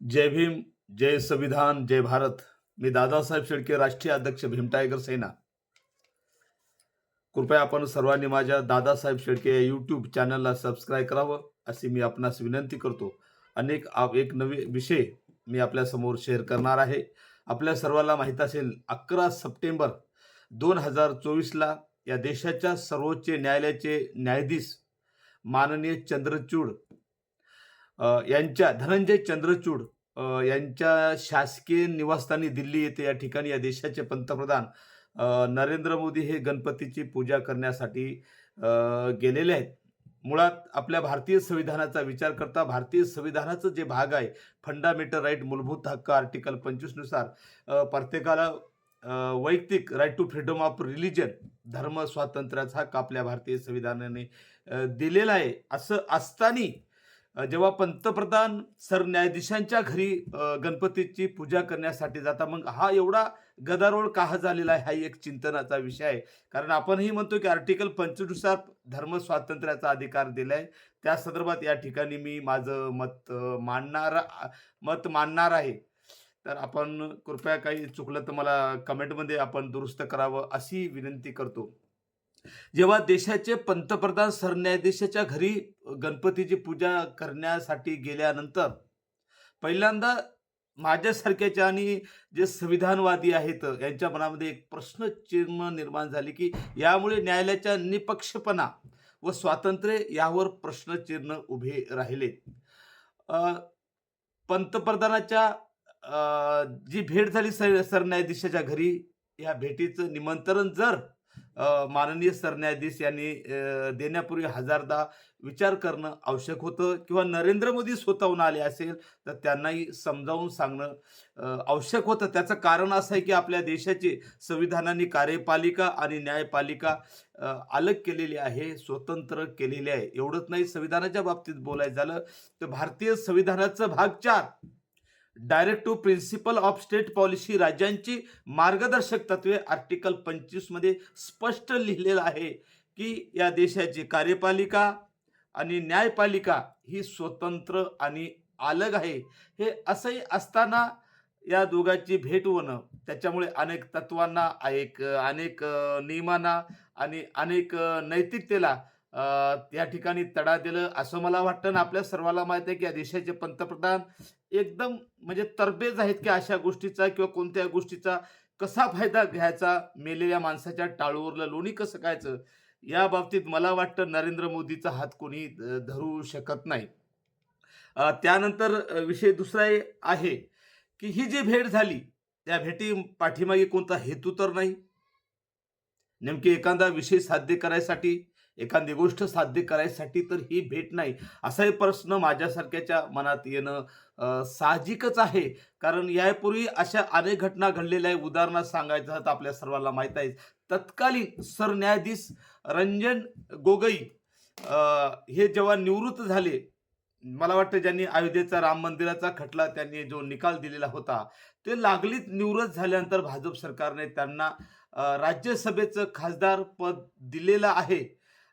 जय भीम जय संविधान जय भारत. मी दादासाहेब शेळके राष्ट्रीय अध्यक्ष भीम टायगर सेना. कृपया आपण सर्वांनी माझ्या दादासाहेब शेळके या यूट्यूब चॅनलला सबस्क्राईब करावं अशी मी आपणास विनंती करतो. अनेक एक नवी विषय मी आपल्यासमोर शेअर करणार आहे. आपल्या सर्वांना माहीत असेल अकरा सप्टेंबर दोन हजार चोवीसला या देशाच्या सर्वोच्च न्यायालयाचे न्यायाधीश माननीय चंद्रचूड यांच्या धनंजय चंद्रचूड यांच्या शासकीय निवासस्थानी दिल्ली येथे या ठिकाणी या देशाचे पंतप्रधान नरेंद्र मोदी हे गणपतीची पूजा करण्यासाठी गेलेले आहेत. मुळात आपल्या भारतीय संविधानाचा विचार करता भारतीय संविधानाचं जे भाग आहे फंडामेंटल राईट मूलभूत हक्क आर्टिकल पंचवीसनुसार प्रत्येकाला वैयक्तिक right to freedom of religion धर्म स्वातंत्र्याचा हक्क आपल्या भारतीय संविधानाने दिलेला आहे. असं असताना जेव्हा पंतप्रधान सरन्यायाधीशांच्या घरी गणपतीची पूजा करण्यासाठी जाता मग हा एवढा गदारोळ का झालेला आहे? हा एक चिंतनाचा विषय आहे. कारण आपणही म्हणतो की आर्टिकल पंचवीसनुसार धर्म स्वातंत्र्याचा अधिकार दिलाय. त्या संदर्भात या ठिकाणी मी माझं मत मांडणार मत मांडणार आहे. तर आपण कृपया काही चुकलं तर मला कमेंटमध्ये आपण दुरुस्त करावं अशी विनंती करतो. जेव्हा देशाचे पंतप्रधान सरन्यायाधीशाच्या घरी गणपतीची पूजा करण्यासाठी गेल्यानंतर पहिल्यांदा माझ्यासारख्याच्या आणि जे संविधानवादी आहेत यांच्या मनामध्ये एक प्रश्नचिन्ह निर्माण झाले की यामुळे न्यायालयाच्या निपक्षपणा व स्वातंत्र्य यावर प्रश्नचिन्ह उभे राहिले. पंतप्रधानाच्या जी भेट झाली सर सरन्यायाधीशाच्या घरी या भेटीचं निमंत्रण जर माननीय सरन्यायाधीश यांनी देण्यापूर्वी हजारदा विचार करणं आवश्यक होतं किंवा नरेंद्र मोदी स्वतःहून आले असेल तर त्यांनाही समजावून सांगणं आवश्यक होतं. त्याचं कारण असं आहे की आपल्या देशाची संविधानाने कार्यपालिका आणि न्यायपालिका अलग केलेली आहे स्वतंत्र केलेली आहे. एवढंच नाही संविधानाच्या बाबतीत बोलायचं झालं तर भारतीय संविधानाचं भाग चार directive principle of state policy राज्यांची मार्गदर्शक तत्वे आर्टिकल पंचवीसमध्ये स्पष्ट लिहिलेलं आहे की या देशाची कार्यपालिका आणि न्यायपालिका ही स्वतंत्र आणि अलग आहे. हे असंही असताना या दोघांची भेट होणं त्याच्यामुळे अनेक तत्वांना एक अनेक नियमांना आणि अनेक नैतिकतेला या ठिकाणी तडा दिलं. असं मला वाटतं ना आपल्या सर्वांना माहीत आहे की या देशाचे पंतप्रधान एकदम म्हणजे तरबेज आहेत की अशा गोष्टीचा किंवा कोणत्या गोष्टीचा कसा फायदा घ्यायचा मेलेल्या माणसाच्या टाळूवरलं लोणी कसं खायचं या बाबतीत मला वाटतं नरेंद्र मोदीचा हात कोणी धरू शकत नाही. त्यानंतर विषय दुसरा आहे की ही जी भेट झाली त्या भेटी पाठीमागे कोणता हेतू तर नाही? नेमकी एखादा विषय साध्य करायसाठी एखादी गोष्ट साध्य करायसाठी तर ही भेट नाही. असाही प्रश्न माझ्यासारख्याच्या मनात येणं साहजिकच आहे. कारण यापूर्वी अशा अनेक घटना घडलेल्या आहे उदाहरणार्थ सांगायचं तर आपल्या सर्वांना माहीत आहे. तत्कालीन सरन्यायाधीश रंजन गोगई हे जेव्हा निवृत्त झाले मला वाटतं ज्यांनी अयोध्येचा राम मंदिराचा खटला त्यांनी जो निकाल दिलेला होता ते लागलीच निवृत्त झाल्यानंतर भाजप सरकारने त्यांना राज्यसभेचं खासदार पद दिलेलं आहे.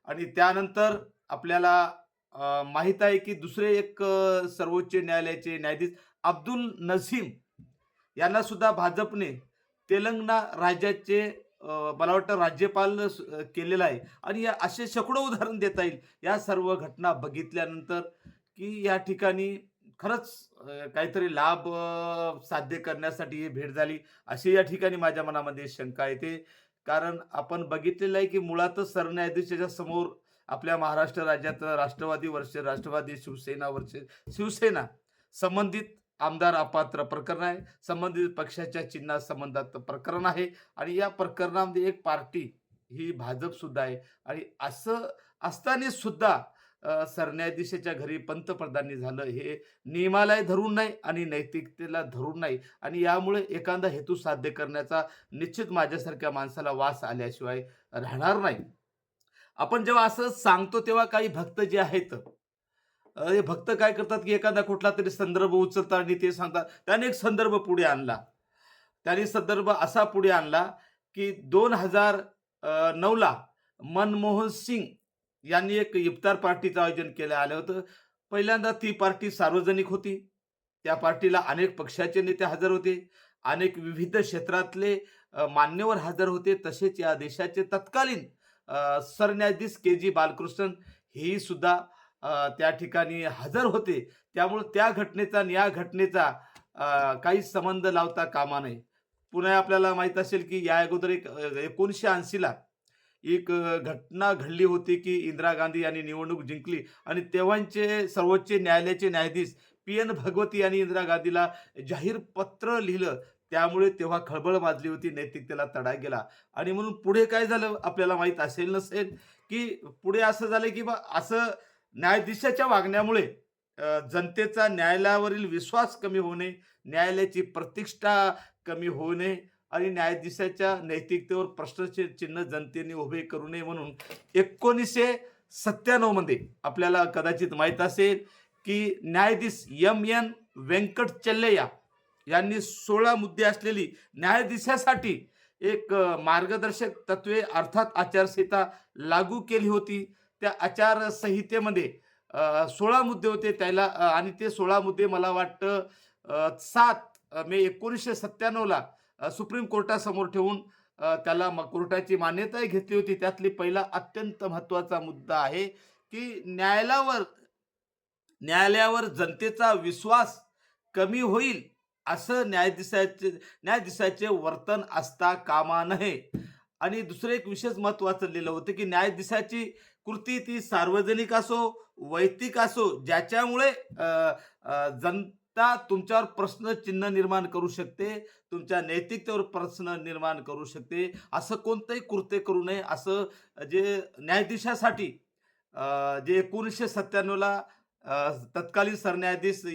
आणि त्यानंतर आपल्याला माहीत आहे की दुसरे एक सर्वोच्च न्यायालयाचे न्यायाधीश अब्दुल नझीम यांना सुद्धा भाजपने तेलंगणा राज्याचे मला वाटतं राज्यपाल केलेलं आहे. आणि या असे शेकडो उदाहरण देता येईल. या सर्व घटना बघितल्यानंतर की या ठिकाणी खरंच काहीतरी लाभ साध्य करण्यासाठी ही भेट झाली अशी या ठिकाणी माझ्या मनामध्ये शंका येते. कारण आपण बघितलेलं आहे की मुळातच सरन्यायाधीशाच्या समोर आपल्या महाराष्ट्र राज्यात राष्ट्रवादी वर्ष राष्ट्रवादी शिवसेना वर्ष शिवसेना संबंधित आमदार अपात्र प्रकरण आहे. संबंधित पक्षाच्या चिन्हा संबंधात प्रकरण आहे. आणि या प्रकरणामध्ये एक पार्टी ही भाजप सुद्धा आहे. आणि असं असताना सुद्धा सरन्यायाधीशाच्या घरी पंतप्रधानी झालं हे नियमालाही धरून नाही आणि नैतिकतेला धरून नाही आणि यामुळे एखादा हेतू साध्य करण्याचा निश्चित माझ्यासारख्या माणसाला वास आल्याशिवाय राहणार नाही. आपण जेव्हा असं सांगतो तेव्हा काही भक्त जे आहेत हे भक्त काय करतात की एखादा कुठला तरी संदर्भ उचलतात आणि ते सांगतात त्याने एक संदर्भ पुढे आणला. त्याने संदर्भ असा पुढे आणला की दोन हजार नऊला मनमोहन सिंग यांनी एक इफ्तार पार्टीचं आयोजन केलं आलं होतं. पहिल्यांदा ती पार्टी सार्वजनिक होती. त्या पार्टीला अनेक पक्षाचे नेते हजर होते. अनेक विविध क्षेत्रातले मान्यवर हजर होते. तसेच या देशाचे तत्कालीन सरन्यायाधीश के जी बालकृष्णन हेही सुद्धा त्या ठिकाणी हजर होते. त्यामुळे त्या घटनेचा आणि या घटनेचा काही संबंध लावता कामा नये. पुन्हा आपल्याला माहीत असेल की या अगोदर एक एकोणीसशे ऐंशीला एक घटना घडली होती की इंदिरा गांधी यांनी निवडणूक जिंकली आणि तेव्हाचे सर्वोच्च न्यायालयाचे न्यायाधीश पी एन भगवती यांनी इंदिरा गांधीला जाहीर पत्र लिहिलं. त्यामुळे तेव्हा खळबळ माजली होती नैतिकतेला तडा गेला. आणि म्हणून पुढे काय झालं आपल्याला माहीत असेल नसेल की पुढे असं झालं की बा असं न्यायाधीशाच्या वागण्यामुळे जनतेचा न्यायालयावरील विश्वास कमी होणे न्यायालयाची प्रतिष्ठा कमी होणे आणि न्यायाधीशाच्या नैतिकतेवर प्रश्नचे चिन्ह जनतेने उभे करू नये म्हणून एकोणीसशे सत्त्याण्णवमध्ये आपल्याला कदाचित माहीत असेल की न्यायाधीश एम एन व्यंकट चल्लैया यांनी सोळा मुद्दे असलेली न्यायाधीशासाठी एक मार्गदर्शक तत्वे अर्थात आचारसंहिता लागू केली होती. त्या आचारसंहितेमध्ये सोळा मुद्दे होते त्याला आणि ते सोळा मुद्दे मला वाटतं सात मे एकोणीसशे सत्त्याण्णवला सुप्रीम कोर्टासमोर ठेवून त्याला म- कोर्टाची मान्यताही घेतली होती. त्यातली पहिला अत्यंत महत्त्वाचा मुद्दा आहे की न्यायालयावर न्यायालयावर जनतेचा विश्वास कमी होईल असं न्यायाधीशाचे न्यायाधीशाचे वर्तन असता कामा नये. आणि दुसरं एक विशेष महत्त्वाचं लिहिलं होतं की न्यायाधीशाची कृती ती सार्वजनिक असो वैयक्तिक असो ज्याच्यामुळे जन अ, तुमच्यावर प्रश्न चिन्ह निर्माण करू शकते तुमच्या नैतिकतेवर प्रश्न निर्माण करू शकते. असं कोणतंही कृत्य करू नये. असं जे न्यायाधीशासाठी जे एकोणीसशे सत्त्याण्णवला तत्कालीन सरन्यायाधीश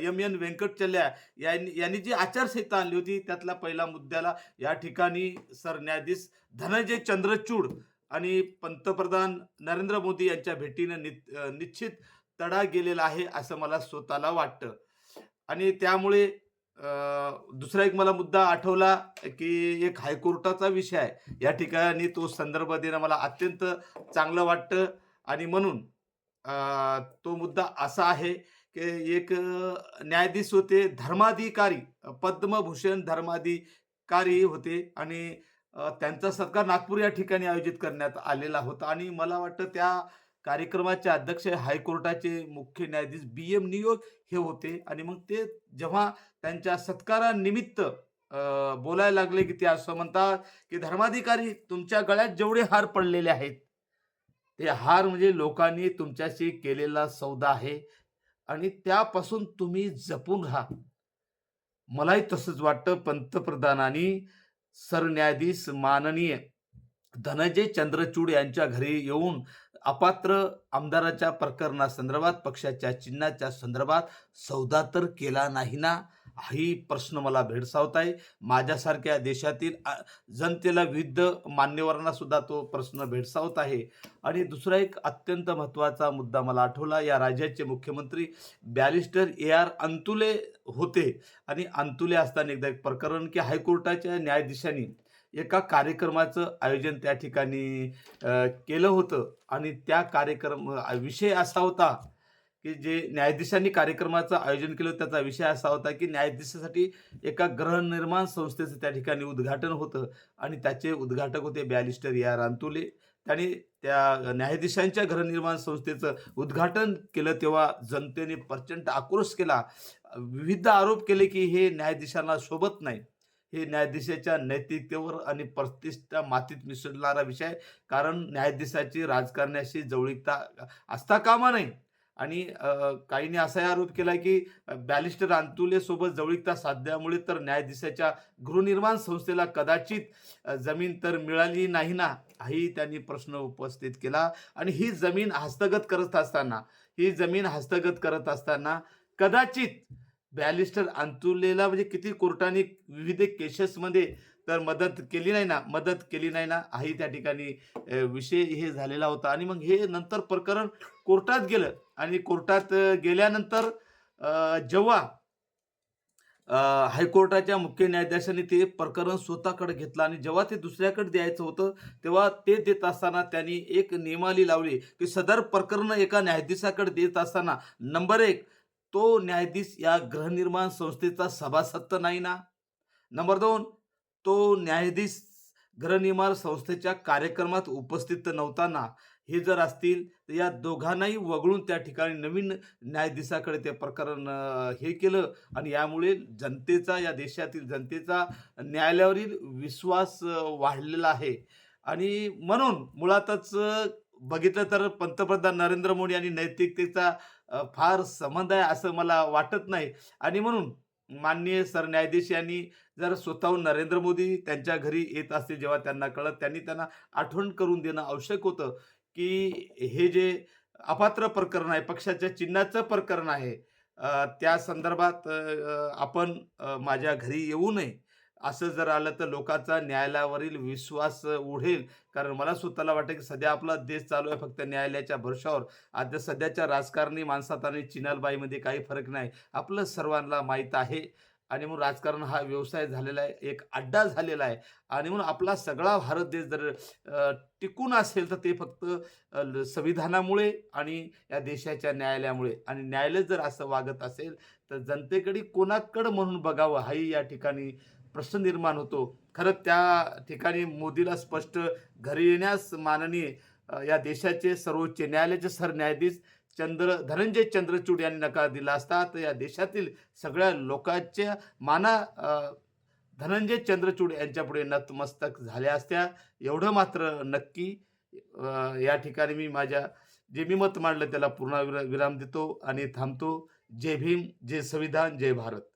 एम एन व्यंकटचल्या यांनी यांनी जी आचारसंहिता आणली होती त्यातला पहिला मुद्द्याला या ठिकाणी सरन्यायाधीश धनंजय चंद्रचूड आणि पंतप्रधान नरेंद्र मोदी यांच्या भेटीनं नि- निश्चित तडा गेलेला आहे असं मला स्वतःला वाटतं. आणि त्यामुळे दुसरा एक मला मुद्दा आठवला की एक हायकोर्टाचा विषय आहे. या ठिकाणी तो संदर्भ देणं मला अत्यंत चांगलं वाटतं आणि म्हणून तो मुद्दा असा आहे की एक न्यायाधीश होते धर्माधिकारी पद्मभूषण धर्माधिकारी होते आणि त्यांचा सत्कार नागपूर या ठिकाणी आयोजित करण्यात आलेला होता आणि मला वाटतं त्या कार्यक्रमाचे अध्यक्ष हायकोर्टाचे मुख्य न्यायाधीश बी एम नियोग हे होते. आणि मग ते जेव्हा त्यांच्या सत्कारानिमित्त बोलायला लागले की ते असं म्हणतात की धर्माधिकारी तुमच्या गळ्यात जेवढे हार पडलेले आहेत ते हार म्हणजे लोकांनी तुमच्याशी केलेला सौदा आहे आणि त्यापासून तुम्ही जपून राहा. मलाही तसंच वाटतं. पंतप्रधानांनी सरन्यायाधीश माननीय धनंजय चंद्रचूड यांच्या घरी येऊन अपात्र आमदाराच्या प्रकरणासंदर्भात पक्षाच्या चिन्हाच्या संदर्भात सौदा तर केला नाही ना हाही प्रश्न मला भेडसावत आहे माझ्यासारख्या देशातील जनतेला विविध मान्यवरांना सुद्धा तो प्रश्न भेडसावत आहे. आणि दुसरा एक अत्यंत महत्त्वाचा मुद्दा मला आठवला. या राज्याचे मुख्यमंत्री बॅरिस्टर ए आर अंतुले होते. आणि अंतुले असताना एकदा एक प्रकरण की हायकोर्टाच्या न्यायाधीशांनी एका कार्यक्रमाचं आयोजन त्या ठिकाणी केलं होतं. आणि त्या कार्यक्रम विषय असा होता की जे न्यायाधीशांनी कार्यक्रमाचं आयोजन केलं त्याचा विषय असा होता की न्यायाधीशासाठी एका गृहनिर्माण संस्थेचं त्या ठिकाणी उद्घाटन होतं. आणि त्याचे उद्घाटक होते बॅलिस्टर या आर त्याने त्या न्यायाधीशांच्या गृहनिर्माण संस्थेचं उद्घाटन केलं तेव्हा जनतेने प्रचंड आक्रोश केला. विविध आरोप केले की हे न्यायाधीशांना शोभत नाही. हे न्यायाधीशाच्या नैतिकतेवर आणि प्रतिष्ठा मातीत मिसळणारा विषय कारण न्यायाधीशाची राजकारण्याशी जवळीकता असता कामा नये. आणि काहींनी असाही आरोप केला की बॅलिस्टर अंतुले सोबत जवळीकता साधल्यामुळे तर न्यायाधीशाच्या गृहनिर्माण संस्थेला कदाचित जमीन तर मिळाली नाही ना हाही त्यांनी प्रश्न उपस्थित केला. आणि ही जमीन हस्तगत करत असताना ही जमीन हस्तगत करत असताना कदाचित बॅलिस्टर अंतुलेला म्हणजे किती कोर्टाने विविध केसेसमध्ये तर मदत केली नाही ना मदत केली नाही ना हाही त्या ठिकाणी विषय हे झालेला होता. आणि मग हे नंतर प्रकरण कोर्टात गेलं. आणि कोर्टात गेल्यानंतर जेव्हा हायकोर्टाच्या मुख्य न्यायाधीशांनी ते प्रकरण स्वतःकडे घेतलं आणि जेव्हा ते दुसऱ्याकडे द्यायचं होतं तेव्हा ते देत असताना त्यांनी एक नियमाली लावली की सदर प्रकरण एका न्यायाधीशाकडे देत असताना नंबर एक तो न्यायाधीश या गृहनिर्माण संस्थेचा सभासद तर नाही ना? नंबर दोन तो न्यायाधीश गृहनिर्माण संस्थेच्या कार्यक्रमात उपस्थित नव्हताना. हे जर असतील तर या दोघांनाही वगळून त्या ठिकाणी नवीन न्यायाधीशाकडे ते प्रकरण हे केलं. आणि यामुळे जनतेचा या देशातील जनतेचा न्यायालयावरील विश्वास वाढलेला आहे. आणि म्हणून मुळातच बघितलं तर पंतप्रधान नरेंद्र मोदी आणि नैतिकतेचा फार संबंध आहे असं मला वाटत नाही. आणि म्हणून माननीय सरन्यायाधीश यांनी जर स्वतःहून नरेंद्र मोदी त्यांच्या घरी येत असते जेव्हा त्यांना कळत त्यांनी त्यांना आठवण करून देणं आवश्यक होतं की हे जे अपात्र प्रकरण आहे पक्षाच्या चिन्हाचं प्रकरण आहे त्या संदर्भात आपण माझ्या घरी येऊ नये. असं जर आलं तर लोकांचा न्यायालयावरील विश्वास उडेल. कारण मला स्वतःला वाटतं की सध्या आपला देश चालू आहे फक्त न्यायालयाच्या भरशावर. आता सध्याच्या राजकारणी माणसात आणि चिनालबाईमध्ये काही फरक नाही. आपलं सर्वांना माहीत आहे. आणि म्हणून राजकारण हा व्यवसाय झालेला आहे. एक अड्डा झालेला आहे. आणि म्हणून आपला सगळा भारत देश जर टिकून असेल तर ते फक्त ल- संविधानामुळे आणि या देशाच्या न्यायालयामुळे. आणि न्यायालय जर असं वागत असेल तर जनतेकडे कोणाकडं म्हणून बघावं? हाही या ठिकाणी प्रश्न निर्माण होतो. खरं त्या ठिकाणी मोदीला स्पष्ट घरी येण्यास माननीय या देशाचे सर्वोच्च न्यायालयाचे सरन्यायाधीश चंद्र धनंजय चंद्रचूड यांनी नकार दिला असता तर या देशातील सगळ्या लोकांच्या माना धनंजय चंद्रचूड यांच्यापुढे नतमस्तक झाल्या असत्या. एवढं मात्र नक्की या ठिकाणी मी माझ्या जे मी मत मांडलं त्याला पूर्ण विराम देतो आणि थांबतो. जय भीम जय संविधान जय भारत.